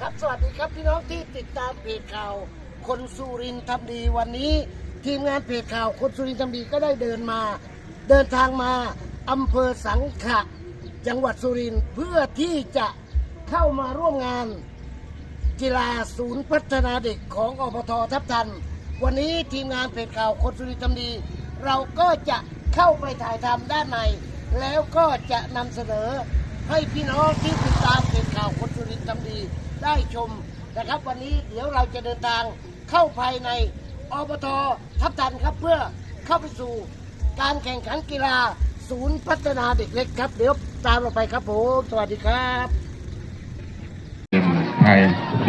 ครับสวัสดีครับพี่น้องที่ติดตามเพจข่าว คนสุรินทร์ทำดีวันนี้ ทีมงานเพจข่าวคนสุรินทร์ทำดีก็ได้เดินมา เดินทางมาอำเภอสังขะจังหวัดสุรินทร์เพื่อที่จะเข้ามาร่วมงานกีฬาศูนย์พัฒนาเด็กของอบททับทัน วันนี้ทีมงานเพจข่าวคนสุรินทร์ทำดี เราก็จะเข้าไปถ่ายทำด้านในแล้วก็จะนำเสนอให้พี่น้องที่ติดตามเพจข่าวคนสุรินทร์ทำดี ได้ชมนะครับ วันนี้เดี๋ยวเราจะเดินทางเข้าภายในอบททับทันครับเพื่อเข้าไปสู่การแข่งขันกีฬาศูนย์พัฒนาเด็กเล็กครับ เดี๋ยวตามเราไปครับผมสวัสดีครับเป็นไทย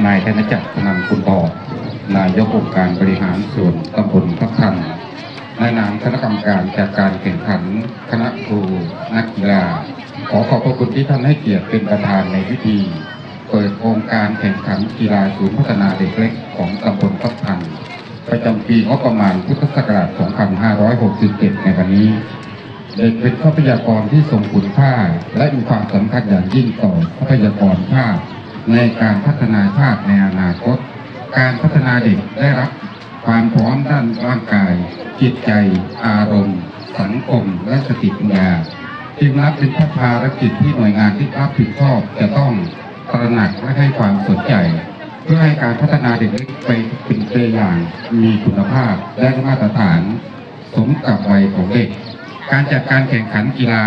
นายธนจักรพนันคุณต่อนายกองค์การบริหารส่วนตำบลทับทันในนามคณะกรรมการจัดการแข่งขันคณะครูนักกีฬา ขอขอบพระคุณที่ท่านให้เกียรติเป็นประธานในพิธี เปิดโครงการแข่งขันกีฬาศูนย์พัฒนาเด็กเล็กของตำบลทับทันประจำปีงบประมาณพุทธศักราช 2567 ในวันนี้ เด็กเป็นทรัพยากรที่ทรงคุณค่า และมีความสำคัญอย่างยิ่งต่อทรัพยากรชาติในการพัฒนาชาติในอนาคต การพัฒนาเด็กได้รับความพร้อมด้านร่างกาย จิตใจ อารมณ์ สังคม และสติปัญญาจึงรับเป็นภารกิจที่หน่วยงานที่รับผิดชอบจะต้อง ตระหนักและให้ความสนใจ เพื่อให้การพัฒนาเด็กเล็กไปเป็นตัวอย่างมีคุณภาพและมาตรฐาน สมกับวัยของเด็ก การจัดการแข่งขันกีฬา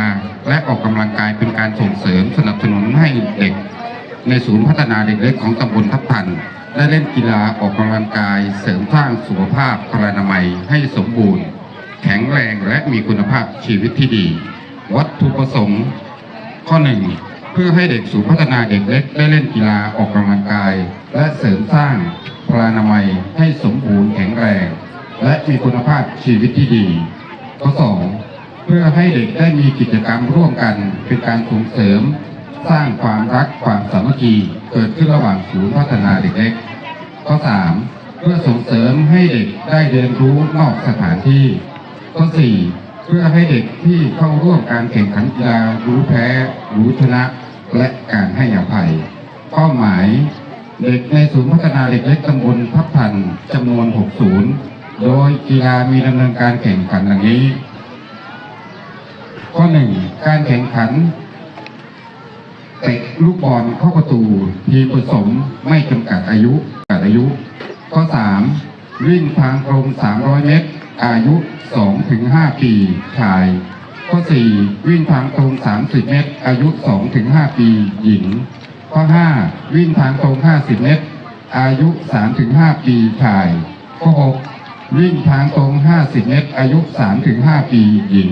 และออกกำลังกายเป็นการส่งเสริมสนับสนุนให้เด็ก ในศูนย์พัฒนาเด็กเล็กของตำบลทับทันได้เล่นกีฬาออกกำลังกายเสริมสร้างสุขภาพพลานามัยให้สมบูรณ์ แข็งแรงและมีคุณภาพชีวิตที่ดี วัตถุประสงค์ข้อหนึ่ง เพื่อให้เด็กศูนย์พัฒนาเด็กเล็กได้เล่นกีฬาออกกำลังกาย และเสริมสร้างพลานามัยให้สมบูรณ์แข็งแรง และมีคุณภาพชีวิตที่ดีข้อสองเพื่อให้เด็กได้มีกิจกรรมร่วมกันเป็นการส่งเสริม สร้างความรักความสามัคคีเกิดขึ้นระหว่างศูนย์พัฒนาเด็กเล็กข้อสามเพื่อส่งเสริมให้เด็กได้เรียนรู้นอกสถานที่ข้อสี่เพื่อให้เด็กที่เข้าร่วมการแข่งขันกีฬารู้แพ้ รู้ชนะ และการให้อภัย เป้าหมายเด็กในศูนย์พัฒนาเด็กเล็กตำบลทับทันจำนวน6ศูนย์โดยกีฬามีดำเนินการแข่งขันดังนี้ ข้อหนึ่งการแข่งขันเตะลูกบอลเข้าประตู ทีมผสมไม่จำกัดอายุกัดอายุ ข้อ 3 วิ่งทางตรง 300 เมตร อายุ 2-5 ปีชาย ข้อ 4 วิ่งทางตรง 30 เมตร อายุ 2-5 ปีหญิง ข้อ 5 วิ่งทางตรง 50 เมตร อายุ 3-5 ปีชาย ข้อ 6 วิ่งทางตรง 50 เมตร อายุ 3-5 ปีหญิง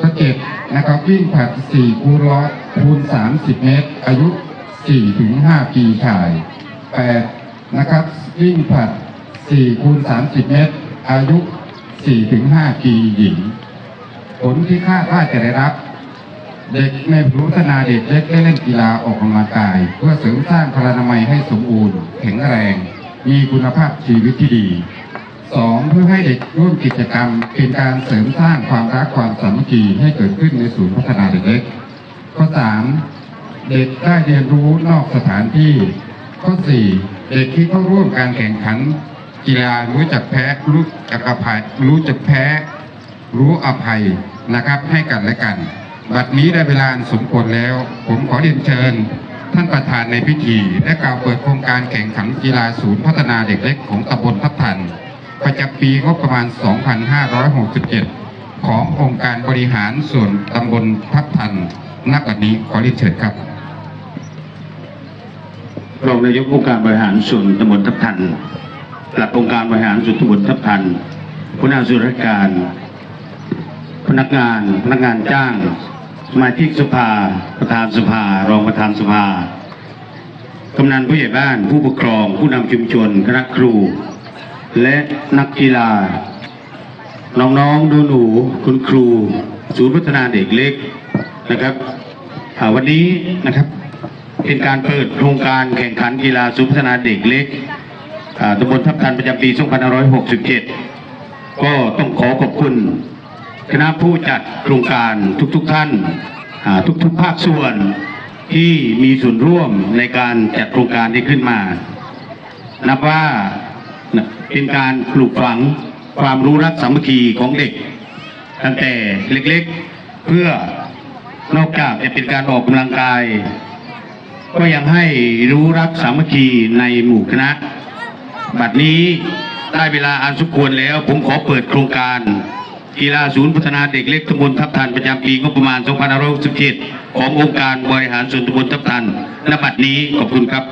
ข้อเจ็ดนะครับ วิ่งผลัด4คูณร้อยคูณ 30 เมตร อายุ4ถึง5ปีชาย 8 นะครับ วิ่งผลัด4คูณ30 เมตร อายุ4ถึง5ปีหญิง ผลที่คาดว่าจะได้รับ เด็กในพัฒนาเด็กเล็กได้เล่นกีฬาออกกำลังกาย เพื่อเสริมสร้างพลานามัยให้สมบูรณ์ แข็งแรง มีคุณภาพชีวิตที่ดีสองเพื่อให้เด็กร่วมกิจกรรม เป็นการเสริมสร้างความรักความสามัคคีให้เกิดขึ้นในศูนย์พัฒนาเด็กเล็กข้อสามเด็กได้เรียนรู้นอกสถานที่ ข้อสี่เด็กที่เข้าร่วมการแข่งขันกีฬารู้จักแพ้รู้จักอภัยรู้จักแพ้ รู้อภัยนะครับให้กันและกัน บัดนี้ได้เวลาสมควรแล้ว ผมขอเรียนเชิญ ท่านประธานในพิธีและกล่าวเปิดโครงการแข่งขันกีฬาศูนย์พัฒนาเด็กเล็กของตำบลทับทัน ประจำปีงบประมาณ 2567 ขององค์การบริหารส่วนตำบลทับทันนักบัดนี้ขอเรียนเชิญครับรองนายกองค์การบริหารส่วนตำบลทับทันหลักองค์การบริหารส่วนตำบลทับทันผู้นำส่วนราชการ นักงานพนักงานจ้างสมาชิกสภา ประธานสภา รองประธานสภากำนันผู้ใหญ่บ้าน ผู้ปกครอง ผู้นำชุมชนคณะครู และนักกีฬา น้องๆดูหนูคุณครู ศูนย์พัฒนาเด็กเล็กนะครับวันนี้นะครับเป็นการเปิดโครงการแข่งขันกีฬาศูนย์พัฒนาเด็กเล็กอ่าตำบลทับทันประจำปี 2567 ก็ต้องขอขอบคุณ คณะผู้จัดโครงการทุกๆทท่านทุกๆภาคส่วนที่มีส่วนร่วมในการจัดโครงการที่ขึ้นมา นับว่าเป็นการปลูกฝังความรู้รักสามัคคีของเด็ก ตั้งแต่เล็กๆเพื่อนอกจากจะเป็นการออกกำลังกาย ก็ยังให้รู้รักสามัคคีในหมู่คณะ บัดนี้ได้เวลาอันสมควรแล้วผมขอเปิดโครงการ กีฬาศูนย์พัฒนาเด็กเล็กตำบลทับทันประจำปีงบประมาณ 2567 ขององค์การบริหารส่วนตำบลทับทันณบัดนี้ขอบคุณครับ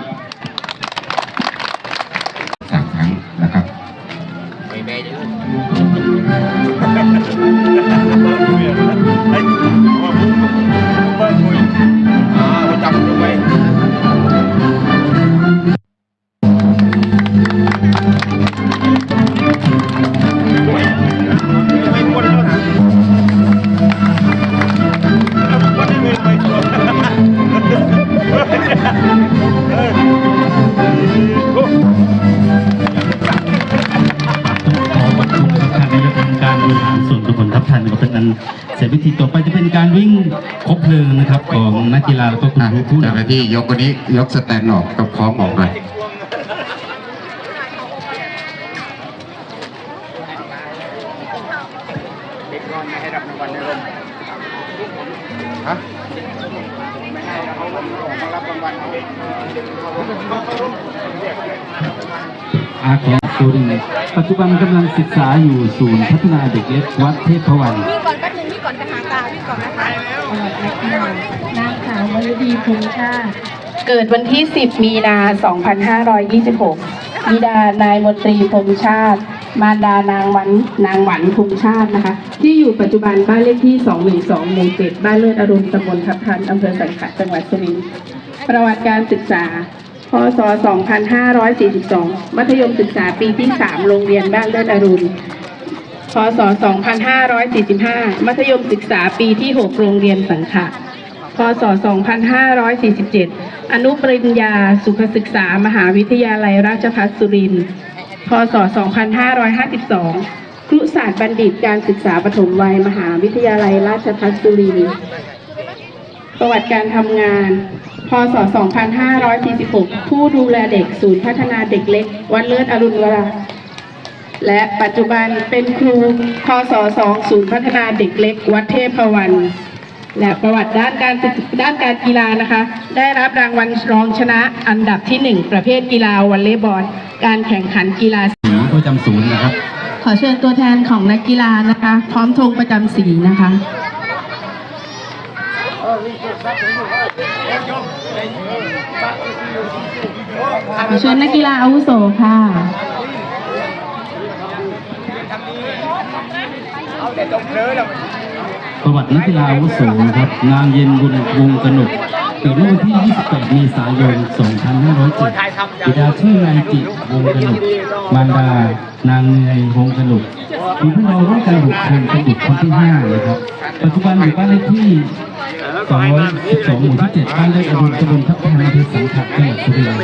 ที่ยกวันนี้ยกสแตนออกกับคล้องออกหน่อยฮะอาขอสุรินทร์ปัจจุบันกำลังศึกษาอยู่ศูนย์พัฒนาเด็กเล็กวัดเทพวันพี่ก่อนแป๊บนึงพี่ก่อนไปหาตาพี่ก่อนนะคะ นางสาววรดีพงชาติ เกิดวันที่ 10 มีนา 2526บิดานายมนตรีพงษ์ชาติ มารดานางหวันนางหวันพงษ์ชาตินะคะ ที่อยู่ปัจจุบันบ้านเลขที่ 212หมู่7บ้านเลิศอรุณตำบลทับทันอำเภอสังขะจังหวัดสุรินทร์ประวัติการศึกษาพศ 2542 มัธยมศึกษาปีที่ 3 โรงเรียนบ้านเลิศอรุณ พศ 2545 มัธยมศึกษาปีที่ 6 โรงเรียนสังขะ พศ 2547 อนุปริญญา สุขศึกษา มหาวิทยาลัยราชภัฏสุรินทร์ พศ 2552 ครุศาสตร์บัณฑิตการศึกษาปฐมวัย มหาวิทยาลัยราชภัฏสุรินทร์ ประวัติการทำงาน พศ 2546 ผู้ดูแลเด็กศูนย์พัฒนาเด็กเล็ก วัดเลิศอรุณวรา และปัจจุบันเป็นครูพศ2ศูนย์พัฒนาเด็กเล็ก วัดเทพวันและประวัติด้านการศึกด้านการกีฬานะคะ ได้รับรางวัลรองชนะอันดับที่ 1 ประเภทกีฬาวอลเลย์บอล การแข่งขันกีฬาสีประจำศูนย์นะครับ ขอเชิญตัวแทนของนักกีฬานะคะ พร้อมธงประจำสีนะคะขอเชิญนักกีฬาอาวุโสค่ะ ประวัตินักกีฬาอาวุโสครับ งางเย็นบุญวงกนกเกิดเมื่อวันที่ 28 เมษายน 2507บิดาชื่อนายจิวงกนกมารดา นางเนยวงกนกมีพี่น้องร่วมกันบุคคลเป็นบุตรคนที่ 5 นะครับ ปัจจุบันอยู่บ้านเลขที่ 212หมู่ที่7บ้านเลขอรุณตำบลทับทันอำเภอสังขะจังหวัดสุรินทร์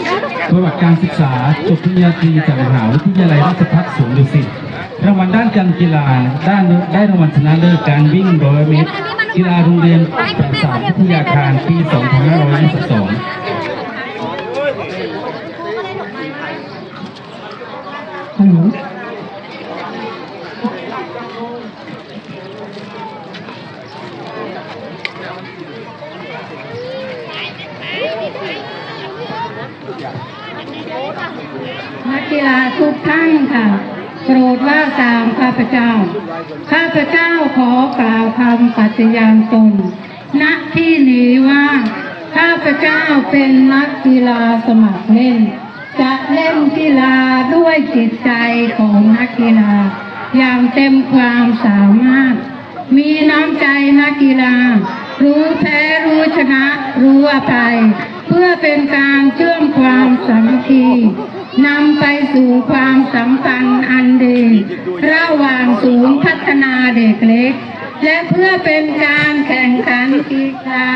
ประวัติการศึกษาจบปริญญาตรีจากมหาวิทยาลัยราชภัฏสวนดุสิตรางวัลด้านการกีฬาด้านได้รางวัลชนะเลิศการวิ่งร้อยเมตรกีฬาโรงเรียนแปดสามวิทยาคารปี 2522ฮัลโหล นักกีฬาทุกท่านค่ะ โปรดว่าตามข้าพเจ้า ข้าพเจ้าขอกล่าวคำปฏิญาณตน ณ ที่นี้ว่า ข้าพเจ้าเป็นนักกีฬาสมัครเล่น จะเล่นกีฬาด้วยจิตใจของนักกีฬา อย่างเต็มความสามารถ มีน้ำใจนักกีฬา รู้แพ้รู้ชนะ รู้อภัย เพื่อเป็นการเชื่อมความสามัคคี นำไปสู่ความสัมพันธ์อันดีระหว่างศูนย์พัฒนาเด็กเล็ก และเพื่อเป็นการแข่งขันกีฬา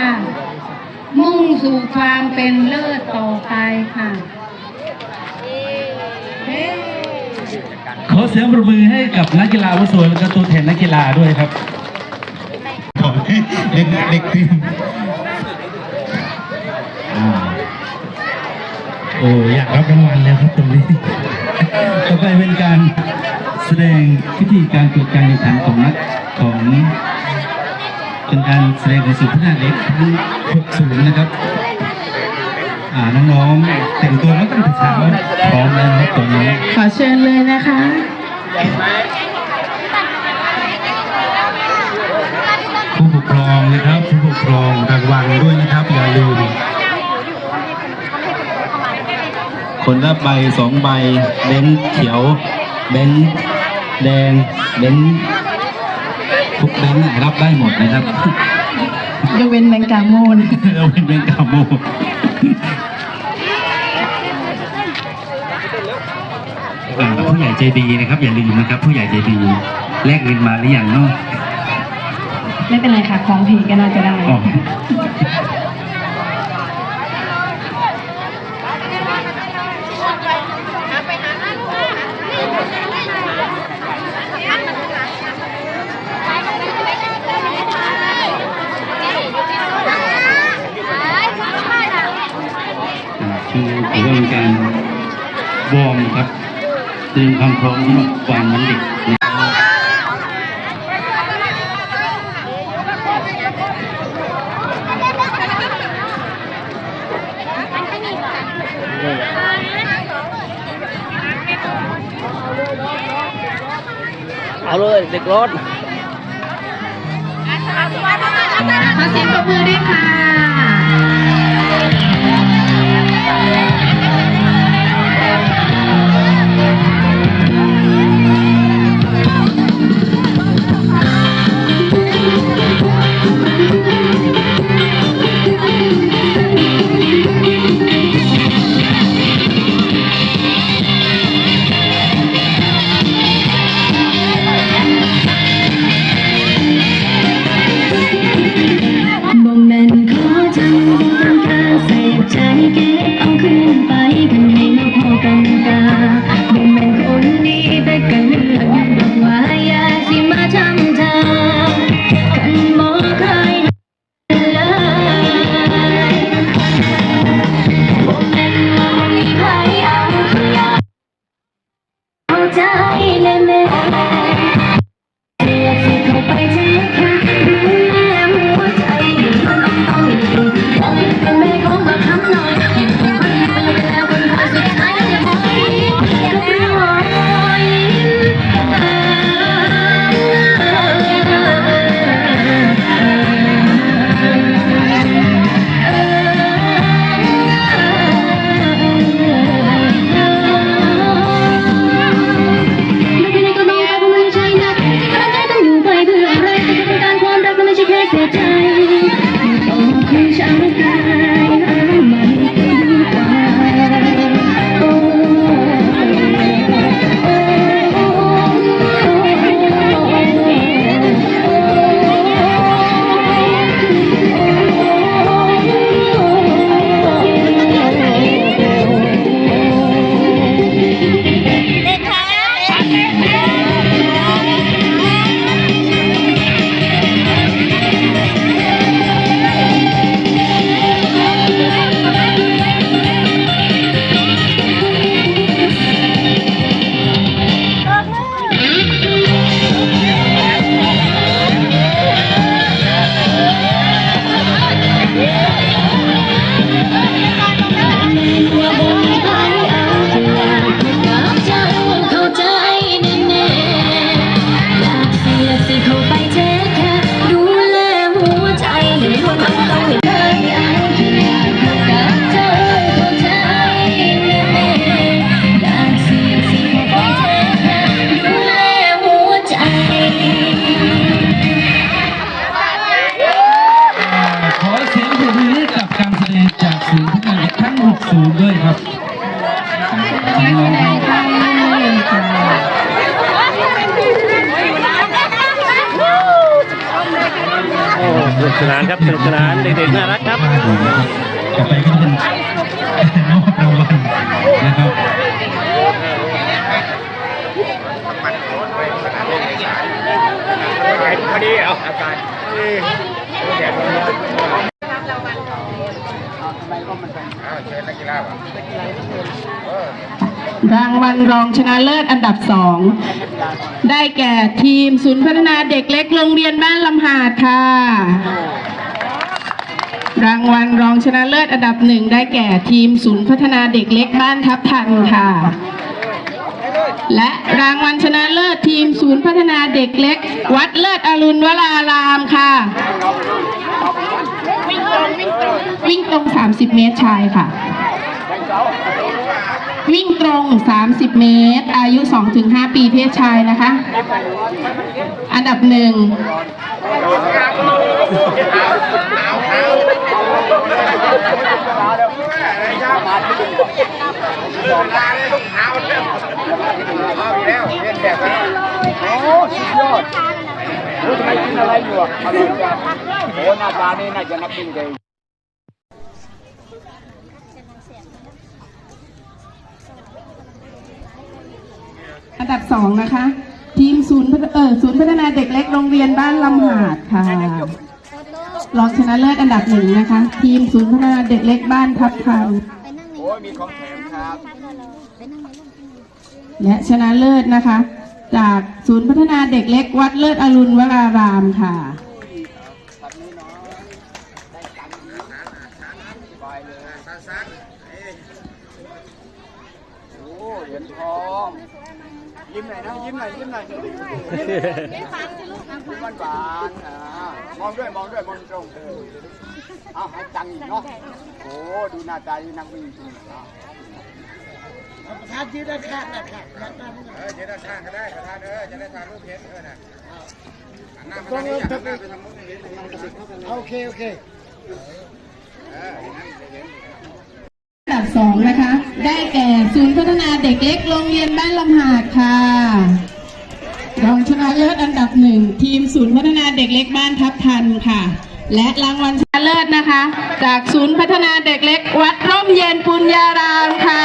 มุ่งสู่ความเป็นเลิศต่อไปค่ะเฮ้ขอเสียงปรบมือให้กับนักกีฬาอาวุโสและก็ตัวแทนนักกีฬาด้วยครับขอให้เด็กเด็กทีม โอ้อยากรับรางวัลแล้วครับตรงนี้ ต่อไปเป็นการแสดงพิธีการตรวจการแข่งขันของนักของเป็นการแสดงในสุดพัฒนาเล็กทั้ง60 นะครับอ่าน้องๆแต่งตัวมาตั้งแต่เช้าพร้อมแล้วนะครับตอนนี้ขอเชิญเลยนะคะผู้ปกครองนะครับผู้ปกครองระวังด้วยนะครับอย่าลืม คนละใบสองใบเบนซ์เขียวเบนซ์แดงเบนซ์ทุกเบนซ์น่ะรับได้หมดนะครับยกเว้นแมงกาโมนเราเป็นเบนซ์กาโมอ่าผู้ใหญ่ใจดีนะครับ อย่าลืมนะครับ ผู้ใหญ่ใจดีแลกเงินมาหรือยังเนาะไม่เป็นไรค่ะของผีก็น่าจะได้ อ๋ออ่ เตรียมความพร้อมสำหรับวันวันเด็กนะครับเอาเลยเด็กรถขอเสียงปรบมือด้วยค่ะ ชนะเลิศอันดับสองได้แก่ทีมศูนย์พัฒนาเด็กเล็กโรงเรียนบ้านลำหาดค่ะ รางวัลรองชนะเลิศอันดับหนึ่งได้แก่ทีมศูนย์พัฒนาเด็กเล็กบ้านทับทันค่ะ และรางวัลชนะเลิศทีมศูนย์พัฒนาเด็กเล็ก วัดเลิศอรุณวรารามค่ะวิ่งตรง30 เมตรชายค่ะ วิ่งตรง 30 เมตร อายุ 2-5 ปีเพศชายนะคะ อันดับหนึ่งโอ้สุดยอดรู้ทำไมกินอะไรอยู่อะโอ้หน้าตานี่น่าจะนักบินเลย อันดับสองนะคะ ทีมศูนย์พัฒเออศูนย์พัฒนาเด็กเล็กโรงเรียนบ้านลำหาดค่ะรองชนะเลิศอันดับหนึ่งนะคะ ทีมศูนย์พัฒนาเด็กเล็กบ้านทับทันโอ้ยมีของแถมครับและชนะเลิศนะคะ จากศูนย์พัฒนาเด็กเล็กวัดเลิศอรุณวรารามค่ะ โอ้เหรียญทอง ยิ้มหน่อยนะยิ้มหน่อยยิ้มหน่อยยิ้มหวานหวานๆอ่ามองด้วยมองด้วยมองตรงเออเอาให้จังอีกเนาะโอ้ดูหน้าตาดีนักวิ่งจริงๆอะประธานยืนด้านข้างนะครับด้านเออเดี๋ยวด้านข้างก็ได้ประธานเออจะได้ถ่ายรูปเห็นเออนะต้อย่าคหัรับนหน้าไปทางเห็นทาโอเคโอเคเอออย่างนั้นจะเห็น อันดับสองนะคะ ได้แก่ศูนย์พัฒนาเด็กเล็กโรงเรียนบ้านลำหาดค่ะ รองชนะเลิศอันดับหนึ่งทีมศูนย์พัฒนาเด็กเล็กบ้านทับทันค่ะ และรางวัลชนะเลิศนะคะ จากศูนย์พัฒนาเด็กเล็กวัดร่มเย็นปุญญารามค่ะ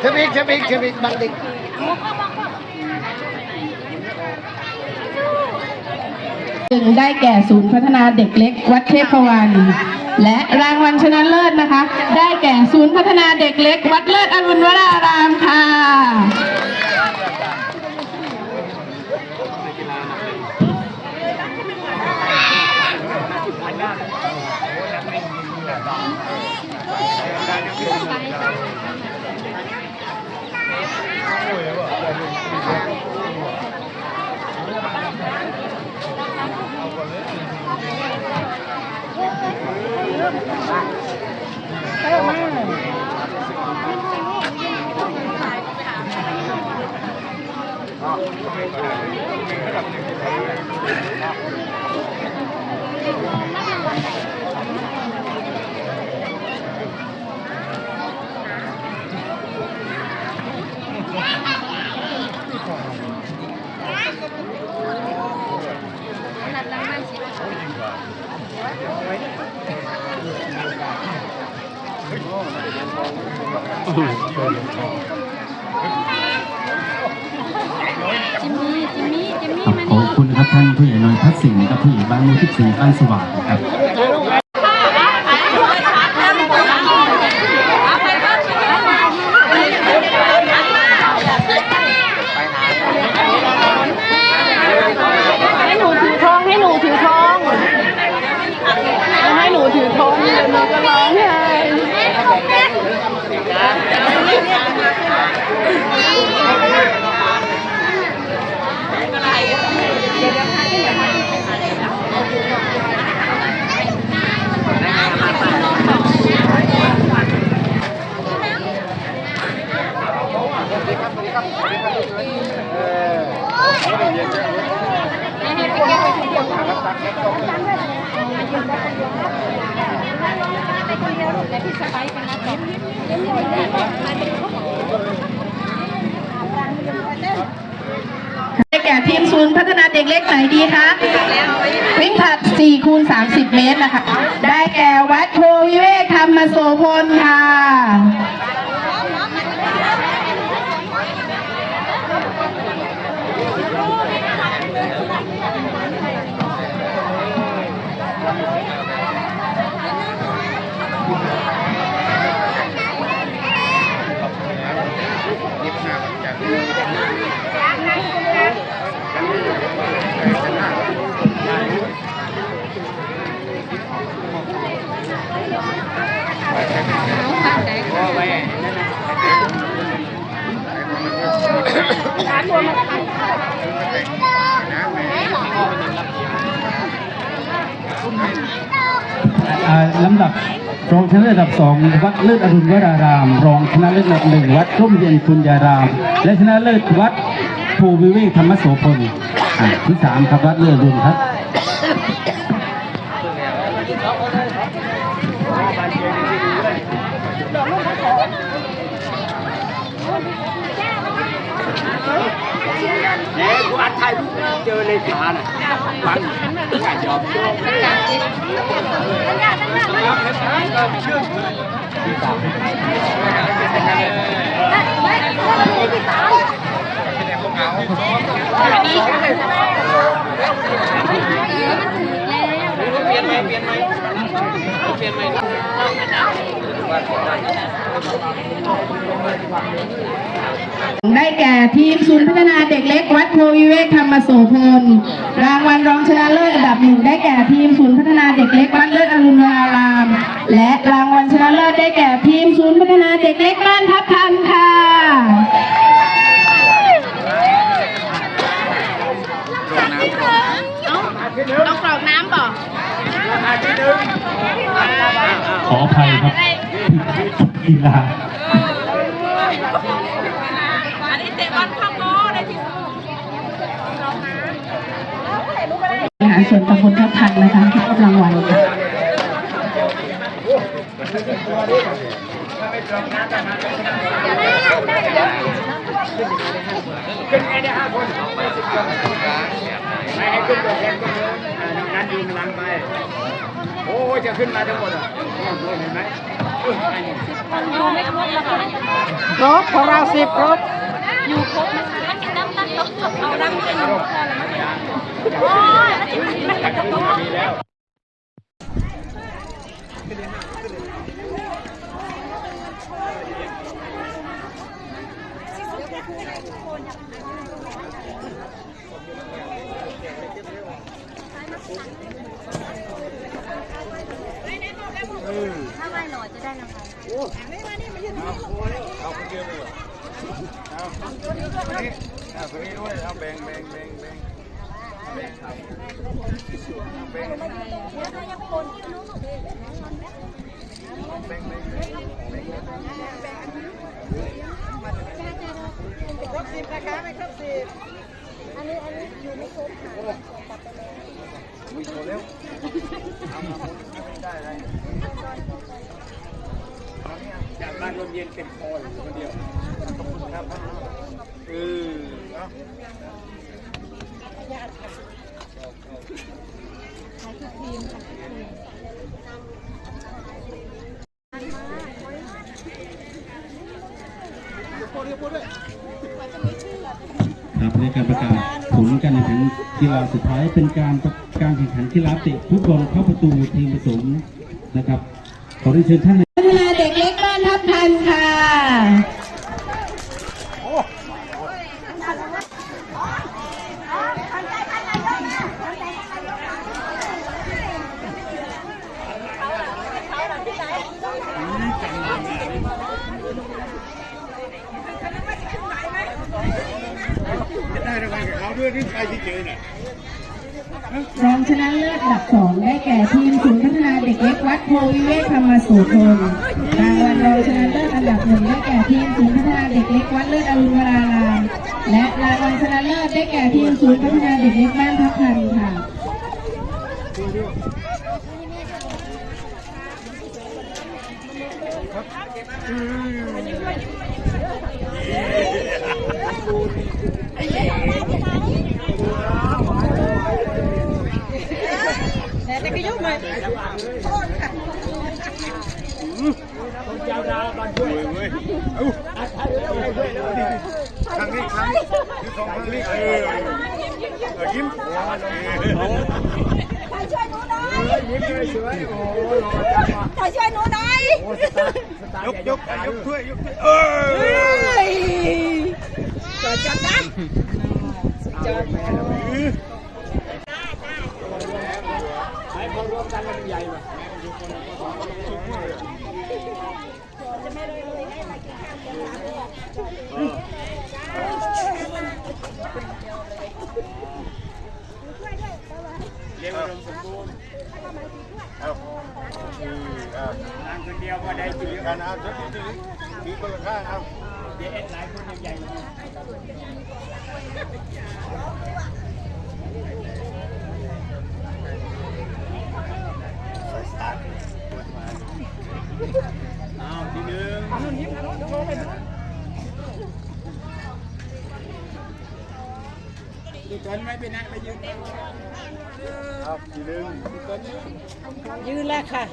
เทมิกเทมิกเทมิกบังดิกตึงได้แก่ศูนย์พัฒนาเด็กเล็ก วัดเทพวัน และรางวัลชนะเลิศนะคะ ได้แก่ศูนย์พัฒนาเด็กเล็ก วัดเลิศอรุณวรารามค่ะ ค รับขอบคุณครับท่านผู้ใหญ่น้อยทัศน์สิงห์นะครับผู้ใหญ่บ้านหมู่ที่สี่บ้านสว่างนะครับ ให้หนูถือทอง ให้หนูถือทอง ให้หนูถือทองเดี๋ยวหนูจะร้องไห้ ได้แก่ทีมศูนย์พัฒนาเด็กเล็กไหนดีคะ วิ่งผลัด4คูณ30 เมตรนะคะ ได้แก่วัดโพวิเวกธรรมโสพลค่ะ ลำดับรองชนะเลิศอันดับสองวัดเลิศอรุณวราราม รองชนะเลิศอันดับหนึ่งวัดร่มเย็นคุณยาราม และชนะเลิศวัดภูวิเวกธรรมโสพล ที่สามครับวัดเลิศอรุณครับเนี่ยกูอัดถ่ายรูปเจอเลขาน่ะฟังไก่ยอม ได้แก่ทีมศูนย์พัฒนาเด็กเล็กวัดโพวิเวกธรรมโสพลรางวัลรองชนะเลิศอันดับหนึ่งได้แก่ทีมศูนย์พัฒนาเด็กเล็กวัดเลิศอรุณราราม และรางวัลชนะเลิศได้แก่ทีมศูนย์พัฒนาเด็กเล็กบ้านทับทันค่ะ ต้องกรอกน้ำบ่ขออภัยครับกีฬาอันนี้เตะบอลข้าโก้ในที่หาส่วนตำบลทับทันนะคะที่รับรางวัลค่ะขึ้นไงเนี่ยห้าคนไม่ให้ขึ้นตัวแทน นั้นยืนลังไป โอ้ยจะขึ้นมาทั้งหมดอะเห็นไหมอยู่ไม่ครบแล้วค่ะครบของเราสิบครบ อยู่ครบนะคะแล้วกินน้ำตั้งโต๊ะเอาน้ำเป็นโอ้ยแล้วกินไม่กระโต๊ะ ตรงนด้วยเอาแบ่งแบ่งแบ่งแบ่งแบ่งครับแบ่งแบ่งแบ่งแบ่งครบสิบนะคะไม่ครบสิบอันนี้อันนี้อยู่ไม่ครบค่ะตัดไปเลยวิ่งเร็วทำไม่ได้เลยอยากบ้านลมเย็นเต็มคออยู่คนเดียวขอบคุณครับคือ อเนาะครับในการประกาศผลการแข่งขันกีฬาสุดท้ายเป็นการการแข่งขันกีฬาเตะฟุตบอลเข้าประตูทีมผสมนะครับขอเรียนเชิญท่าน พัฒนาเด็กเล็กบ้านทับทันค่ะ ได้รางวั ลกับเขาด้วยนี่ใครที่เจอน่ะรองชนะเลิศอันดับสองได้แก่ทีมศูนย์พัฒนาเด็กเล็กวัดโพวิเวกธรรมโสพลรางวัลรองชนะเลิศอันดับหนึ่งได้แก่ทีมศูนย์พัฒนาเด็กเล็กวัดเลิศอรุณวราราม และรางวัลชนะเลิศได้แก่ทีมศูนย์พัฒนาเด็กเล็กบ้านทับทันค่ะเจ้าดาวบันช่วยเว้ยเอ้ ครั้งนี้ครั้งที่สองครั้งนี้เออเออยิ้มใครช่วยหนูหน่อยยิ้มเลยสวยโอ้โหหล่อจังว่ะใครช่วยหนูหน่อยยกยกยกถ้วยยกถ้วยเออเกิดจับนะให้เขารวมกันมันใหญ่ว่ะเลี้ยงอุดมสมบูรณ์เอานั่งคนเดียวก็ได้จุดกันเอาทุกทีมีคนละข้างเอาเดี๋ยวเอ็ดหลายคนยังใหญ่กว่านี้เอาทีหนึ่ง มันไม่เป็นนักไปยืนเอาทีนึ่งดูกันยืนแล้วค่ะ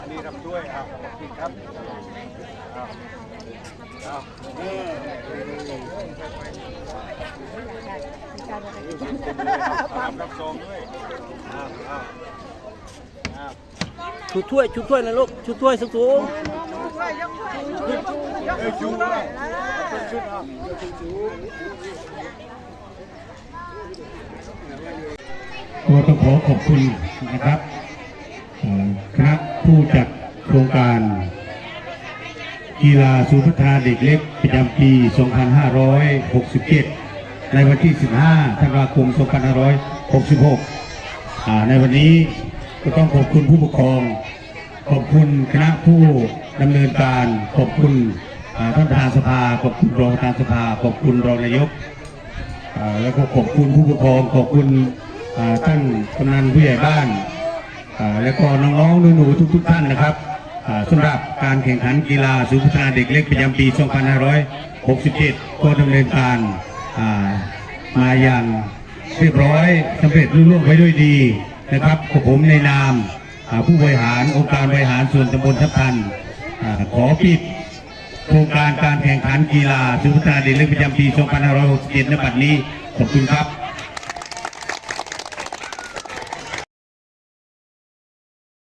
อันนี้รับด้วยครับผิดครับเอาเอาเออรับซองด้วยเอาเอาเอาชุดถ้วยชุดถ้วยนะลูกชุดถ้วยสูงเออชูด้วยเอาชุดเอาก็ต้อง ขอขอบคุณนะครับคณะผู้จัดโครงการกีฬาศูนย์พัฒนาเด็กเล็กประจำปี 2567 ในวันที่ 15 ธันวาคม 2566 ในวันนี้ก็ต้องขอบคุณผู้ปกครอง ขอบคุณคณะผู้ดำเนินการ ขอบคุณท่านประธานสภา ขอบคุณรองประธานสภา ขอบคุณรองนายก แล้วก็ขอบคุณผู้ปกครอง ขอบคุณ ท่านกำนันผู้ใหญ่บ้านแล้วก็น้องๆหนูๆทุก ๆ ท่านนะครับสำหรับการแข่งขันกีฬาศูนย์พัฒนาเด็กเล็กประจำปี 2567 ก็ดำเนินการมาอย่างเรียบร้อยสำเร็จรุ่ล่วงไปด้วยดีนะครับผมในนามผู้บริหารองค์การบริหารส่วนตำบลทับทันขอปิดโครงการการแข่งขันกีฬาสุพัฒนาเด็กเล็กประจำปี 2567ณบัดนี้ขอบคุณครับ